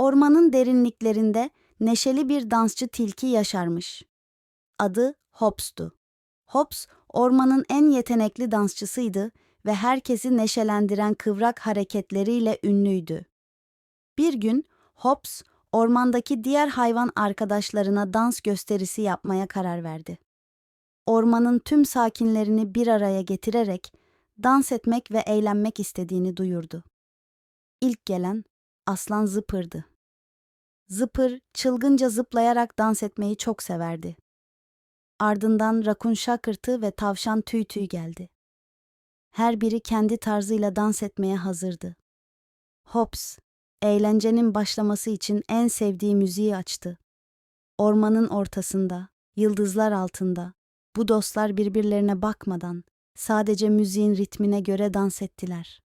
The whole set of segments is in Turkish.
Ormanın derinliklerinde neşeli bir dansçı tilki yaşarmış. Adı Hops'tu. Hops, ormanın en yetenekli dansçısıydı ve herkesi neşelendiren kıvrak hareketleriyle ünlüydü. Bir gün Hops, ormandaki diğer hayvan arkadaşlarına dans gösterisi yapmaya karar verdi. Ormanın tüm sakinlerini bir araya getirerek dans etmek ve eğlenmek istediğini duyurdu. İlk gelen aslan Zıpır'dı. Zıpır çılgınca zıplayarak dans etmeyi çok severdi. Ardından rakun şakırtı ve tavşan tüy tüy geldi. Her biri kendi tarzıyla dans etmeye hazırdı. Hops, eğlencenin başlaması için en sevdiği müziği açtı. Ormanın ortasında, yıldızlar altında, bu dostlar birbirlerine bakmadan sadece müziğin ritmine göre dans ettiler.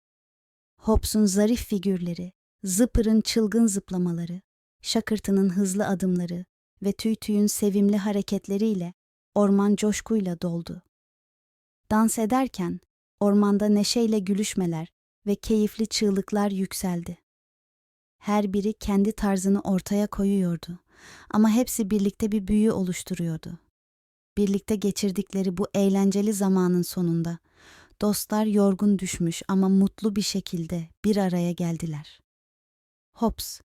Hops'un zarif figürleri, Zıpır'ın çılgın zıplamaları, Şakırtı'nın hızlı adımları ve Tüy Tüy'ün sevimli hareketleriyle orman coşkuyla doldu. Dans ederken ormanda neşeyle gülüşmeler ve keyifli çığlıklar yükseldi. Her biri kendi tarzını ortaya koyuyordu ama hepsi birlikte bir büyü oluşturuyordu. Birlikte geçirdikleri bu eğlenceli zamanın sonunda dostlar yorgun düşmüş ama mutlu bir şekilde bir araya geldiler. Hops,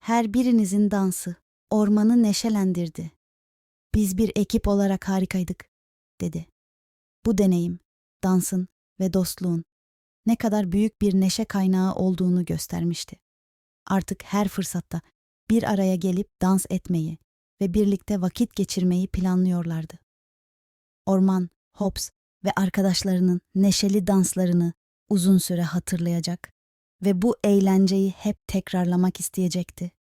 her birinizin dansı ormanı neşelendirdi. Biz bir ekip olarak harikaydık, dedi. Bu deneyim, dansın ve dostluğun ne kadar büyük bir neşe kaynağı olduğunu göstermişti. Artık her fırsatta bir araya gelip dans etmeyi ve birlikte vakit geçirmeyi planlıyorlardı. Orman, Hops ve arkadaşlarının neşeli danslarını uzun süre hatırlayacak ve bu eğlenceyi hep tekrarlamak isteyecekti.